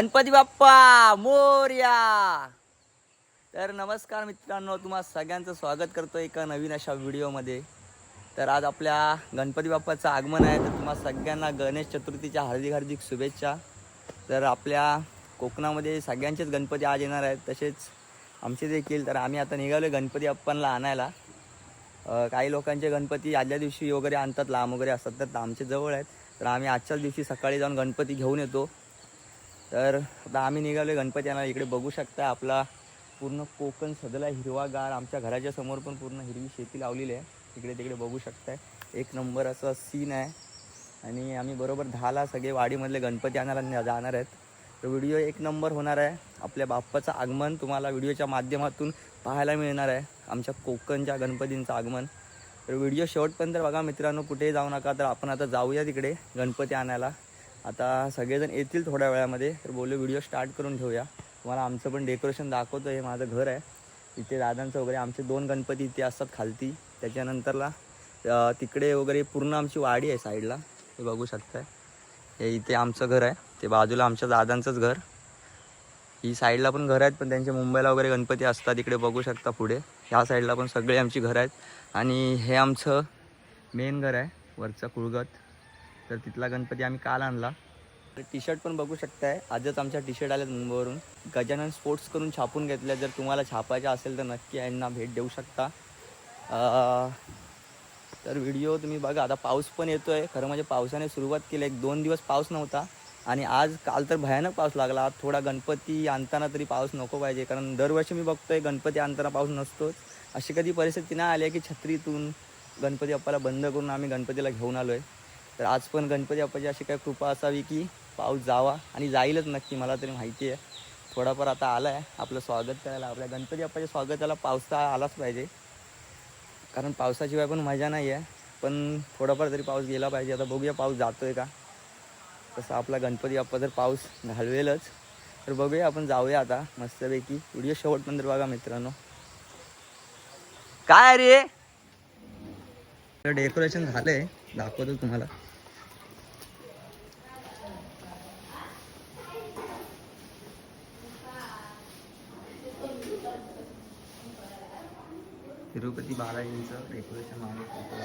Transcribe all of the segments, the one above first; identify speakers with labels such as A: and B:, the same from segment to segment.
A: गणपती बाप्पा मोर्या. तर नमस्कार मित्रांनो तुम्हा सगळ्यांचं स्वागत करतो एका नवीन अशा व्हिडिओमध्ये. तर आज आपल्या गणपती बाप्पाचं आगमन आहे तर तुम्हा सगळ्यांना गणेश चतुर्थीच्या हार्दिक हार्दिक शुभेच्छा. तर आपल्या कोकणामध्ये सगळ्यांचेच गणपती आज येणार आहेत तसेच आमचे देखील. तर आम्ही आता निघालो गणपती बाप्पांना आणायला. काही लोकांचे गणपती आदल्या दिवशी वगैरे आणतात लांब वगैरे असतात तर आमचे जवळ आहेत. तर आम्ही आजच्याच दिवशी सकाळी जाऊन गणपती घेऊन येतो. तर आता आम्ही निघालो गणपती आणायला इकडे बघू शकता आपला पूर्ण कोकण सदला हिरवागार. आमच्या घराच्या समोर पण पूर्ण हिरवी शेती लावलेली आहे. तिकडे तिकडे बघू शकताय. एक नंबर असं सीन आहे. आणि आम्ही बरोबर दहाला सगळे वाडीमधले गणपती आणायला न- जाणार आहेत. तर व्हिडिओ एक नंबर होणार आहे. आपल्या बाप्पाचं आगमन तुम्हाला व्हिडिओच्या माध्यमातून पाहायला मिळणार आहे. आमच्या कोकणच्या गणपतींचं आगमन. तर व्हिडिओ शेवटपर्यंत बघा मित्रांनो कुठेही जाऊ नका. तर आपण आता जाऊया तिकडे गणपती आणायला. आता सगळेजण येतील थोड्या वेळामध्ये तर बोलू व्हिडिओ स्टार्ट करून ठेवूया तुम्हाला आमचं पण डेकोरेशन दाखवतो हे माझं घर आहे. इथे दादांचं वगैरे आमचे दोन गणपती इथे असतात खालती. त्याच्यानंतरला तिकडे वगैरे पूर्ण आमची वाडी आहे साईडला. हे बघू शकताय. हे इथे आमचं घर आहे. ते बाजूला आमच्या दादांचंच घर. ही साईडला पण घर आहेत पण त्यांचे मुंबईला वगैरे गणपती असतात. इकडे बघू शकता पुढे. ह्या साईडला पण सगळे आमची घर आहेत. आणि हे आमचं मेन घर आहे वरचं कुळगत तर तिथला गणपती आम्ही काल आणला. तर टी शर्ट पण बघू शकताय. आजच आमच्या टी शर्ट आल्यात मुंबईवरून. गजानन स्पोर्ट्स करून छापून घेतल्या. जर तुम्हाला छापायच्या असेल तर नक्की यांना भेट देऊ शकता. तर व्हिडिओ तुम्ही बघा. आता पाऊस पण येतो आहे खरं म्हणजे पावसाने सुरुवात केली. एक दोन दिवस पाऊस नव्हता. आणि आज काल तर भयानक पाऊस लागला. थोडा गणपती आणताना तरी पाऊस नको पाहिजे. कारण दरवर्षी मी बघतोय गणपती आणताना पाऊस नसतोच. अशी कधी परिस्थिती नाही आली आहे की छत्रीतून गणपती बाप्पाला बंद करून आम्ही गणपतीला घेऊन आलो आहे तर आज पण गणपती बाप्पाची अशी काय कृपा असावी की पाऊस जावा आणि जाईलच नक्की मला तरी माहिती आहे. थोडाफार आता आला आहे आपलं स्वागत करायला आपल्या गणपती बाप्पाच्या स्वागताला पावसा आलाच पाहिजे. कारण पावसाशिवाय पण मजा नाही आहे पण थोडाफार तरी पाऊस गेला पाहिजे. आता बघूया पाऊस जातोय का? तसं आपला गणपती बाप्पा जर पाऊस घालवेलच तर बघूया आपण जाऊया आता मस्तपैकी. व्हिडिओ शेवटपर्यंत बघा मित्रांनो. काय रे? डेकोरेशन झालंय दाखवतो तुम्हाला. तिरुपती बालाजींचं डेकोरेशन आहे. फोटो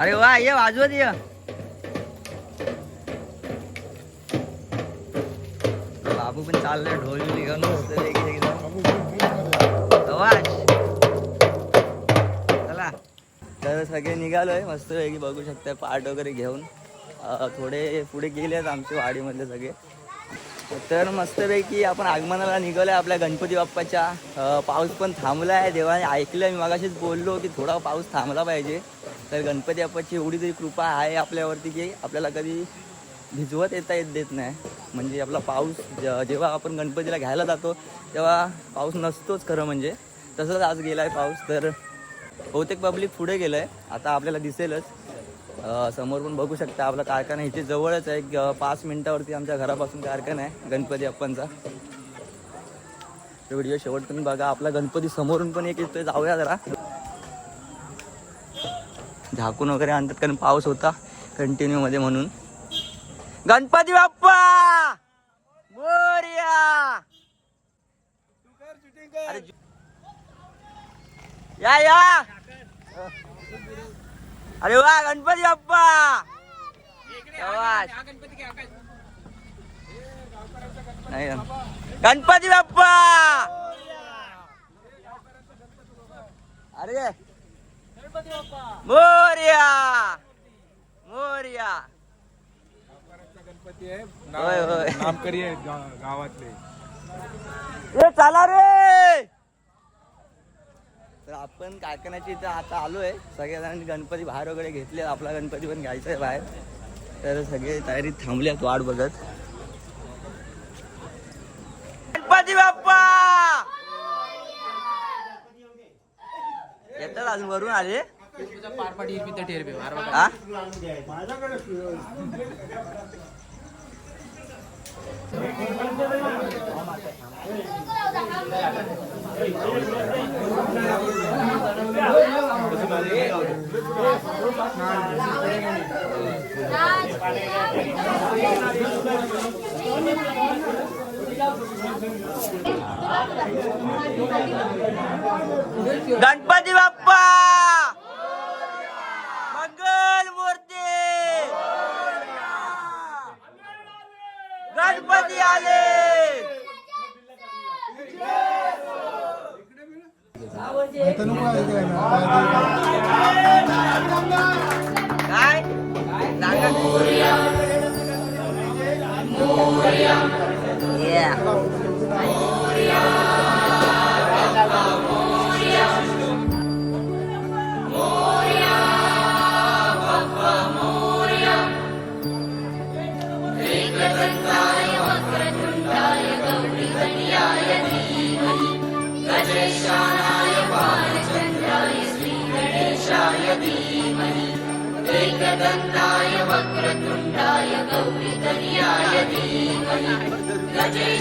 A: अरे वा ये वाजवत ये. बाबू पण चाललाय ढोल घेऊन चला. तर सगळे निघालोय मस्तपैकी बघू शकता पार्ट वगैरे घेऊन. थोडे पुढे गेलेत आमच्या वाडीमधले सगळे. तर मस्तपैकी आपण आगमनाला निघालो आहे आपल्या गणपती बाप्पाच्या. पाऊस पण थांबलाय. देवाने ऐकलं मी मागाशीच बोललो की थोडा पाऊस थांबला पाहिजे. तर गणपती बाप्पाची एवढी तरी कृपा आहे आपल्यावरती की आपल्याला कधी भिजवत येता येत देत नाही. म्हणजे आपला पाऊस जेव्हा आपण गणपतीला घ्यायला जातो तेव्हा पाऊस नसतोच खरं म्हणजे. तसंच आज गेला आहे पाऊस तर बहुतेक पब्लिक पुढे गेलं आहे आता आपल्याला दिसेलच. समोर पण बघू शकता आपला कारखाना इथे जवळच आहे. एक पाच मिनिटावरती आमच्या घरापासून कारखाना आहे गणपती आप्पांचा व्हिडिओ शेवट तुम्ही बघा. आपला गणपती समोरून पण एक येतोय जाऊया जरा. झाकून वगैरे आणतात कारण पाऊस होता कंटिन्यू मध्ये म्हणून. गणपती बाप्पा! मोरया! अरे या या! अरे वा गणपती बाप्पा. गणपती बाप्पा! अरे! मोर्या! मोर्या!
B: गणपती आहे.
A: होय, होय.
B: नामकरी गावातले.
A: ए चला रे! तर आपण कारखान्याच्या इथं आता आलोय. सगळ्या गणपती बाहेर वगैरे घेतले. आपला गणपती पण घ्यायचा आहे बाहेर. तर सगळे तयारीत थांबल्यात वाट बघत. गणपती बाप्पा! येतात अजून वरून आले? हा? गणपती बाप मंगल मूर्ती गणपती आले काय?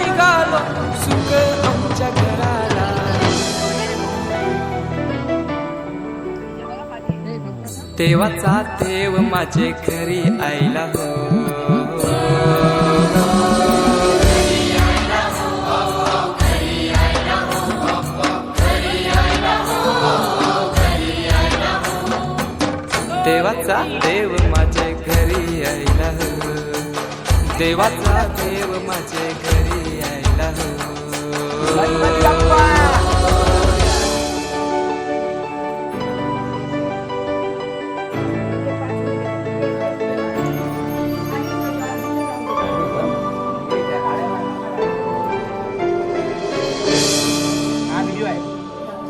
C: निघालो सुख आमच्या घराला. देवाचा देव माझे घरी आईला हो. देवाचा देव देवाचा देव माझे घरी यायला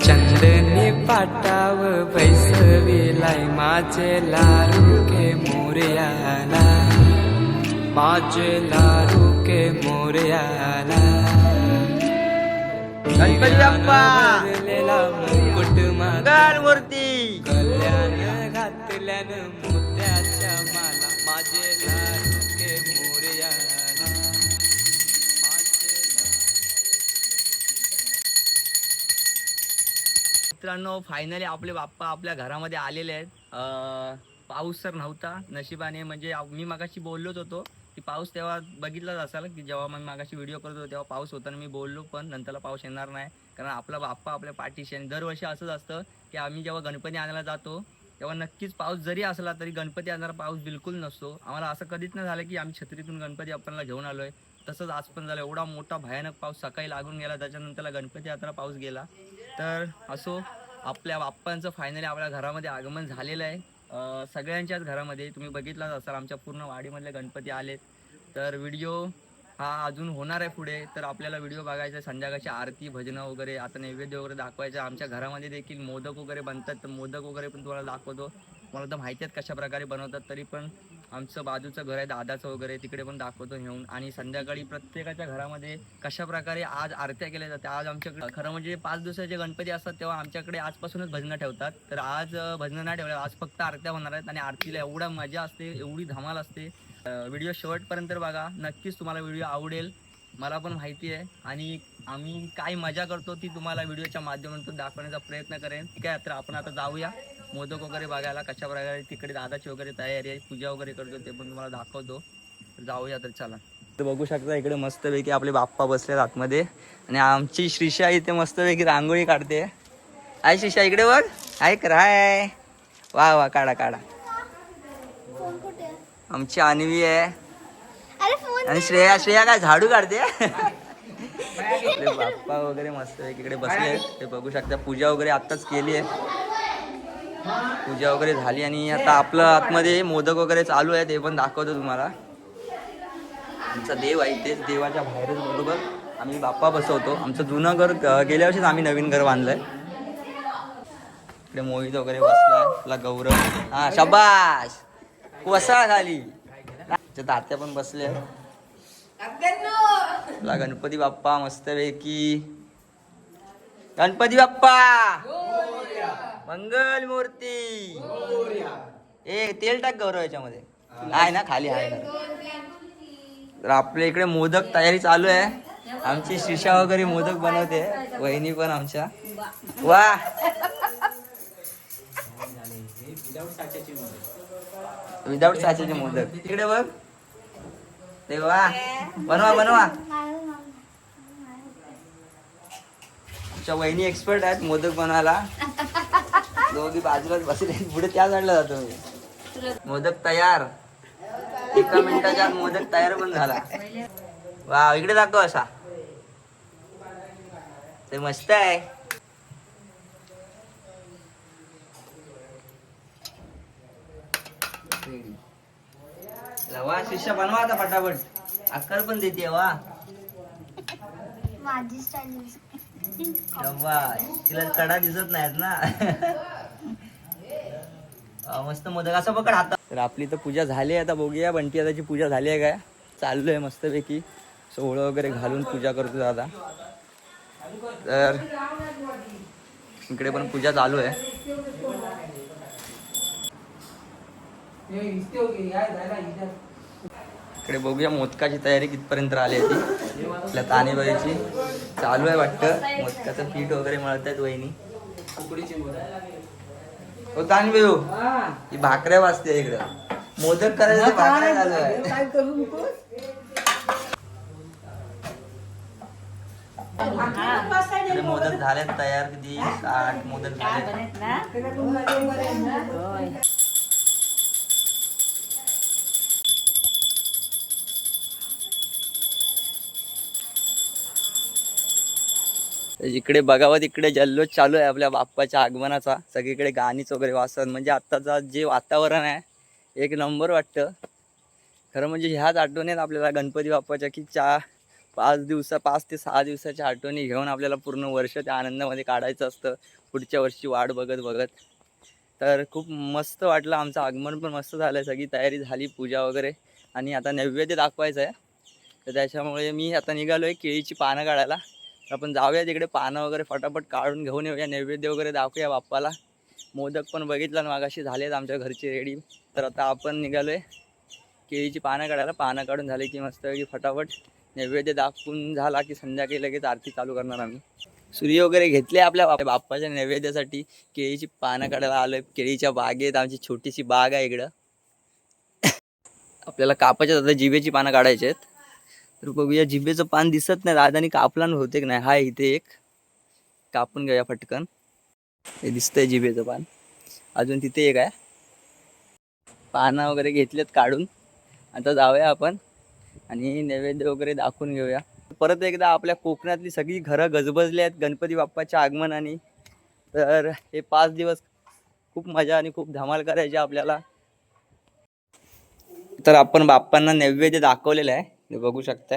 C: चंदनी पाटाव बैसविलाय माझे लारू के मोर्याला. माझे लारू के मोर्याला। मुकुट
A: मूर्ती!
C: कल्याण घातल्यान मोत्याच्या माला। माझे लाडू के मोरयाला। माझे
A: मित्रांनो फायनली आपले बाप्पा आपल्या घरामध्ये आलेले आहेत. अं, पाऊस तर नव्हता नशिबाने म्हणजे मी मागाशी बोललोच होतो. की पाऊस तेव्हा बघितलाच असाल की जेव्हा मी मागाशी व्हिडिओ करत होतो तेव्हा पाऊस होताना आणि मी बोललो पण नंतरला पाऊस येणार नाही. कारण आपला बाप्पा आपल्या पाठीशी आणि दरवर्षी असंच असतं की आम्ही जेव्हा गणपती आणायला जातो तेव्हा नक्कीच पाऊस जरी असला तरी गणपती आणणारा पाऊस बिलकुल नसतो. आम्हाला असं कधीच नाही झालं की आम्ही छत्रीतून गणपती आपल्याला घेऊन आलो आहे तसंच आज पण झालं. एवढा मोठा भयानक पाऊस सकाळी लागून गेला. त्याच्यानंतरला गणपती यात्रा पाऊस गेला. तर असो आपल्या बाप्पांचं फायनली आपल्या घरामध्ये आगमन झालेलं आहे. सगळ्यांच्याच घरामध्ये. तुम्ही बघितलाच असाल आमच्या पूर्ण वाडीमधले गणपती आलेत. तर व्हिडिओ हा अजून होणार आहे पुढे. तर आपल्याला व्हिडिओ बघायचा संध्याकाळची आरती भजनं वगैरे आता नैवेद्य वगैरे दाखवायचं आमच्या घरामध्ये देखील मोदक वगैरे बनतात. तर मोदक वगैरे पण तुम्हाला दाखवतो. मला तर माहिती आहेत कशा प्रकारे बनवतात. तरी पण आमचं बाजूचं घर आहे दादाचं वगैरे तिकडे पण दाखवतो घेऊन आणि संध्याकाळी प्रत्येकाच्या घरामध्ये कशा प्रकारे आज आरत्या केल्या जातात आज आमच्याकडे खरं म्हणजे पाच दिवसाचे गणपती असतात तेव्हा आमच्याकडे आजपासूनच भजनं ठेवतात. तर आज भजनं नाही ठेवल्या आज फक्त आरत्या होणार आहेत. आणि आरतीला एवढा मजा असते एवढी धमाल असते. व्हिडिओ शेवटपर्यंत बघा. नक्कीच तुम्हाला व्हिडिओ आवडेल. मला पण माहिती आहे. आणि आम्ही काय मजा करतो ती तुम्हाला व्हिडिओच्या माध्यमातून दाखवण्याचा प्रयत्न करेन. ठीक आहे तर आपण आता जाऊया. मोदक वगैरे बघायला कशा प्रकारे तिकडे दादाची वगैरे तयारी आहे पूजा वगैरे करतो ते पण तुम्हाला दाखवतो. जाऊया तर चला. तर बघू शकता इकडे मस्तपैकी आपले बाप्पा बसले आतमध्ये. आणि आमची श्रीषा इथे मस्तपैकी रांगोळी काढते. आहे श्रीषा इकडे बघ. ऐक राय वा वा काढा काढा. आमची आणवी आहे.
D: अरे फोन
A: आणि श्रेया श्रेया काय झाडू काढते? बाप्पा वगैरे मस्त आहे इकडे बसले. ते बघू शकता पूजा वगैरे आत्ताच केली आहे. पूजा वगैरे झाली आणि आता आपलं आतमध्ये मोदक वगैरे चालू आहे ते पण दाखवतो तुम्हाला. आमचा देव आहे तेच देवाच्या बाहेरच बरोबर आम्ही बाप्पा बसवतो. आमचं जुनं घर गेल्या वर्षीच आम्ही नवीन घर बांधलंय. इकडे मोहित वगैरे बसलाय आपला गौरव. हा शबाश वसा खाली आमच्या तात्या पण बसले. तुला गणपती बाप्पा मस्तपैकी गणपती बाप्पा. मंगल मूर्ती. ए तेल टाक गौरव याच्यामध्ये. आहे ना खाली आहे ना. तर आपल्या इकडे मोदक तयारी चालू आहे. आमची शिशा वगैरे मोदक बनवते. वहिनी पण आमच्या. वा. विदाऊट साचेचे मोदक तिकडे बघ. ते वा बनवा बनवा. आमच्या वहिनी एक्सपर्ट आहेत मोदक बनवायला दोघी बाजूलाच बसले पुढे त्या जाडला जातो मी. मोदक तयार. एका मिनिटाच्या आत मोदक तयार पण झाला. वा इकडे दाखव असा. ते मस्त आहे. वा शिष्य बनवा आता फटाफट. आकार पण देते वा.
D: माझी स्टाईल
A: शाबास. तिला कडा दिसत नाहीत ना. मस्त मोदक. असं पकड हातात. तर आपली तर पूजा झाली आहे. आता बघूया बंटी आताची पूजा झाली आहे काय? चाललोय मस्तपैकी. सोहळं वगैरे घालून पूजा करतो आता तर इकडे पण पूजा चालू आहे. इकडे बघूया मोदकाची तयारी कितपर्यंत आली आहे ती. आपल्या तानेबाईची. चालू आहे वाटतं. मोदकाचं पीठ वगैरे मळत आहेत वहिनी. हो तानबाई हो. ही. भाकऱ्या वाजते इकडं. मोदक करायचं भाकऱ्या चालू आहे. मोदक झालेत तयार. किती आठ मोदक झाले इकडे बघावं तिकडे जल्लोष चालू आहे आपल्या बाप्पाच्या आगमनाचा. सगळीकडे गाणीच वगैरे वाचत म्हणजे आत्ताचा जे वातावरण आहे एक नंबर वाटतं. खरं म्हणजे ह्याच आठवणीत आपल्याला गणपती बाप्पाच्या की चा पाच दिवसा पाच ते सहा दिवसाच्या आठवणी घेऊन आपल्याला पूर्ण वर्ष त्या आनंदामध्ये काढायचं असतं. पुढच्या वर्षी वाट बघत बघत. तर खूप मस्त वाटलं आमचं आगमन पण मस्त झालं आहे सगळी तयारी झाली पूजा वगैरे. आणि आता नैवेद्य दाखवायचं आहे तर त्याच्यामुळे मी आता निघालो आहे केळीची पानं काढायला आपण जाऊया तिकडे पानं वगैरे फटाफट काढून घेऊन येऊया नैवेद्य वगैरे दाखवूया बाप्पाला. मोदक पण बघितलं ना मागाशी झालेत आमच्या घरची रेडी. तर आता आपण निघालो आहे केळीची पानं काढायला. पानं काढून झाले की मस्त की फटाफट नैवेद्य दाखवून झाला की संध्याकाळी लगेच आरती चालू करणार आम्ही. सूर्य वगैरे घेतले आपल्या बाप्पाच्या नैवेद्यासाठी. केळीची पानं काढायला आलोय. केळीच्या बागेत आमची छोटीशी बाग आहे इकडं. आपल्याला कापायच्या आता जिभेची पानं काढायची आहेत. तर बघूया जिभेचं पान दिसत नाही दादानी कापला बहुतेक की नाही. हा इथे एक. कापून घेऊया पटकन. हे दिसतंय जिभेचं पान. अजून तिथे एक आहे. पानं वगैरे घेतलेत काढून. आता जाऊया आपण. आणि नैवेद्य वगैरे दाखवून घेऊया. परत एकदा आपल्या कोकणातली सगळी घरं गजबजली आहेत. गणपती बाप्पाच्या आगमनाने. तर हे पाच दिवस खूप मजा आणि खूप धमाल करायची आपल्याला. तर आपण बाप्पांना नैवेद्य दाखवलेलं आहे. हे बघू शकताय.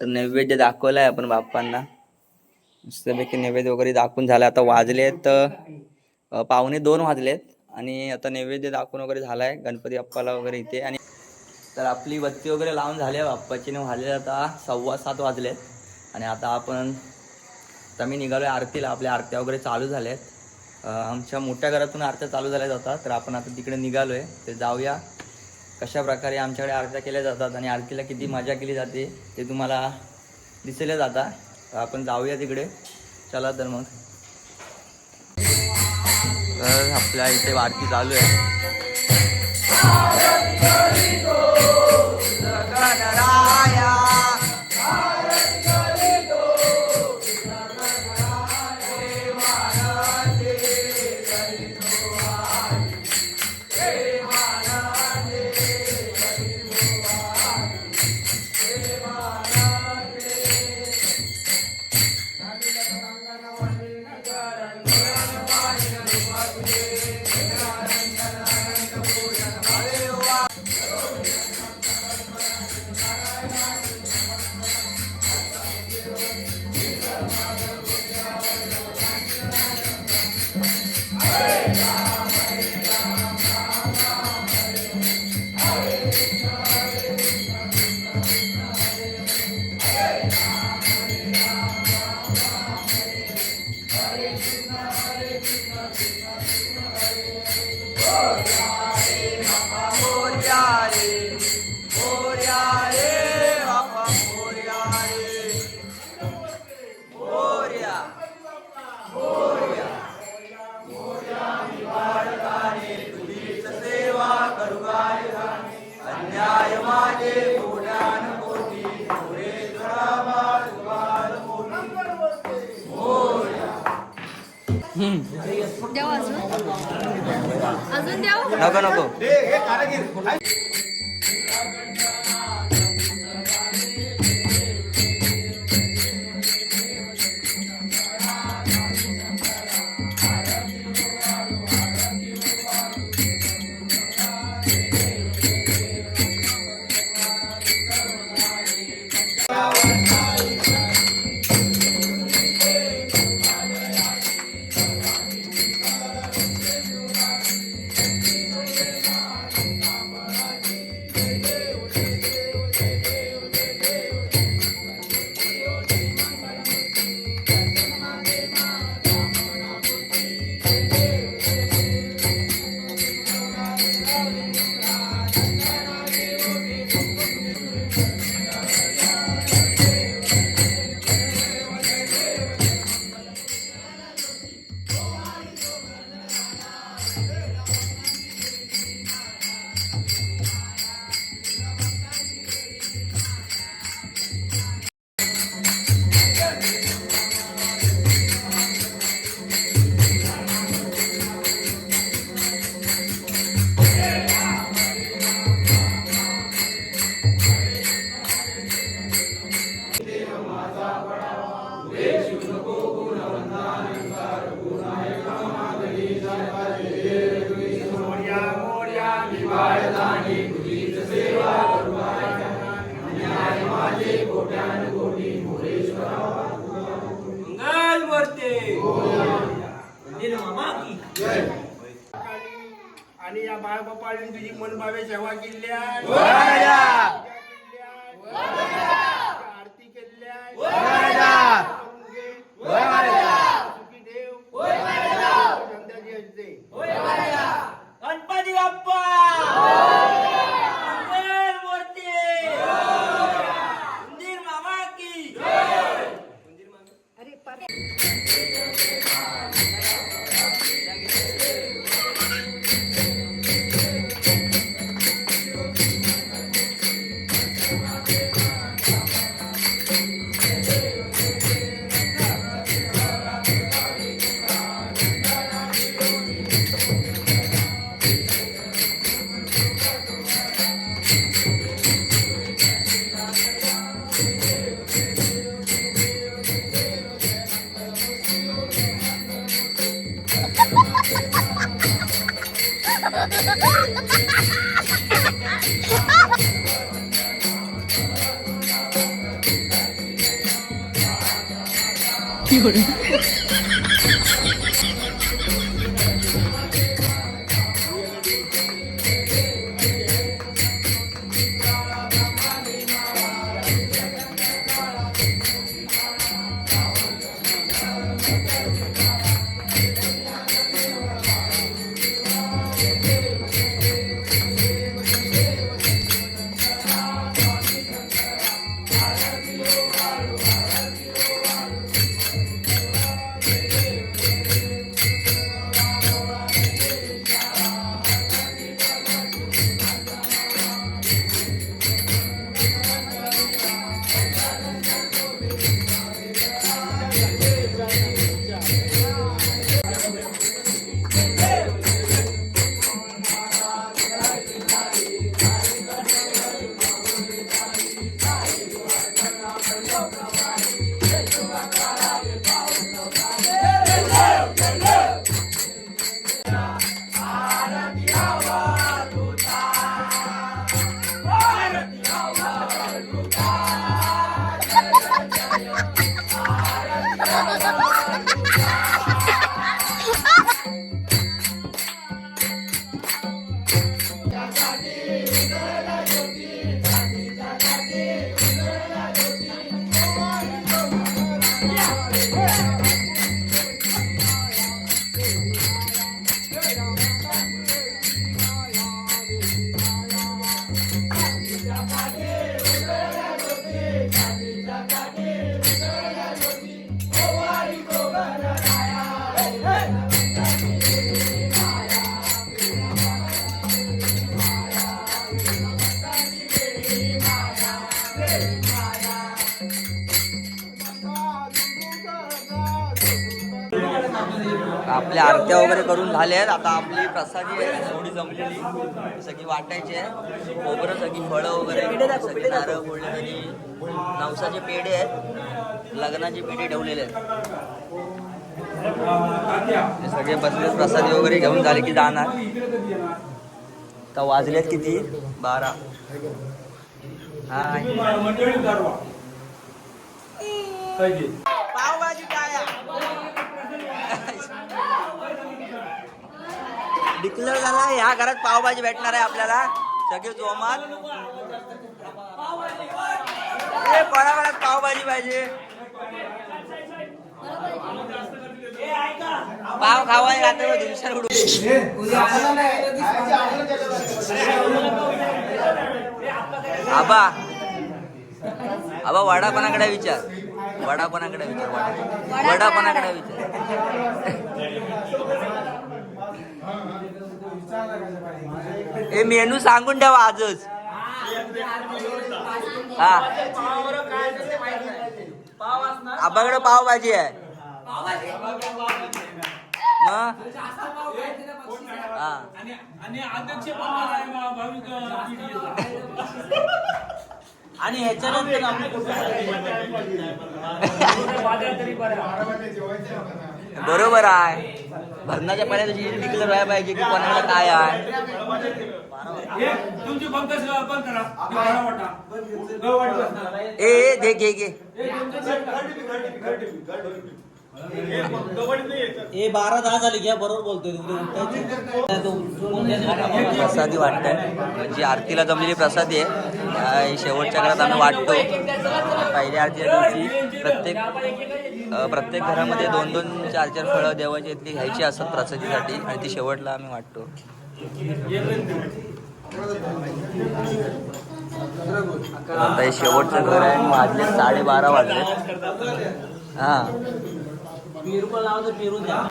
A: तर नैवेद्य दाखवलं आहे आपण बाप्पांना. मस्तपैकी नैवेद्य वगैरे दाखवून झालं. आता वाजलेत पाहुणे पावणे दोन वाजलेत आणि आता नैवेद्य दाखवून वगैरे झालाय. गणपती बाप्पाला वगैरे इथे आणि तर आपली बत्ती वगैरे लावून झाली आहे बाप्पाची वाजले आता सव्वा सात वाजलेत. आणि आता आपण आता मी निघालोय आरतीला. आपल्या आरत्या वगैरे चालू झाल्या आहेत आमच्या मोठ्या घरातून आरत्या चालू झाल्या जातात. तर आपण आता तिकडे निघालोय. तर जाऊया. कशा प्रकारे आमच्याकडे आरत्या केल्या जातात आणि आरतीला किती मजा केली जाते ते तुम्हाला दिसल्या जाता. आपण जाऊया तिकडे. चला तर मग. तर आपल्या इथे आरती चालू आहे.
E: अजून द्याव?
F: नको नको.
A: मनभावे 夜 करून झाले आहेत. आता आपली प्रसादी आहे थोडी जमलेली. सगळी वाटायची आहे. खोबरं सगळी फळं वगैरे सगळी नारळ फोडले आणि नवसाचे पेढे आहेत लग्नाचे पेढे ठेवलेले आहेत. सगळे बसले प्रसादी वगैरे घेऊन झाले की जाणार. तर वाजलेत किती? बारा. हा पावभाजी काय डिक्लेअर झाला ह्या घरात पावभाजी भेटणार आहे आपल्याला. सगळे जोमात. ए, कोणाकोणात पावभाजी पाहिजे? पाव खावाय राहते दिवसा उडून आबा. आबा वडा कोणाकडे विचार. वडा कोणाकडे विचार वडा वडा कोणाकडे विचार. हे मेनू सांगून ठेवा आजच. हा. आबाकडे पावभाजी आहे.
C: आणि ह्याच्यानंतर
A: बरोबर आहे. भरणाच्या पहिल्या दिवशी डिक्लेअर व्हायला पाहिजे की कोणाकडे काय आहे. ए, घे घे. घे
F: ए बारा दहा झाले घ्या बरोबर बोलतोय.
A: प्रसादी वाटतंय. जी आरतीला जमलेली प्रसादी आहे शेवटच्या घरात आम्ही वाटतो. पहिल्या आरतीच्या दिवशी प्रत्येक प्रत्येक घरामध्ये दोन दोन चार चार फळं देवाची इतकी घ्यायची असतात प्रसादीसाठी. आणि ती शेवटला आम्ही वाटतो. आता हे शेवटचं घर आहे. वाजले साडेबारा वाजले. हा.
F: पेरू पण लावतो पेरू द्या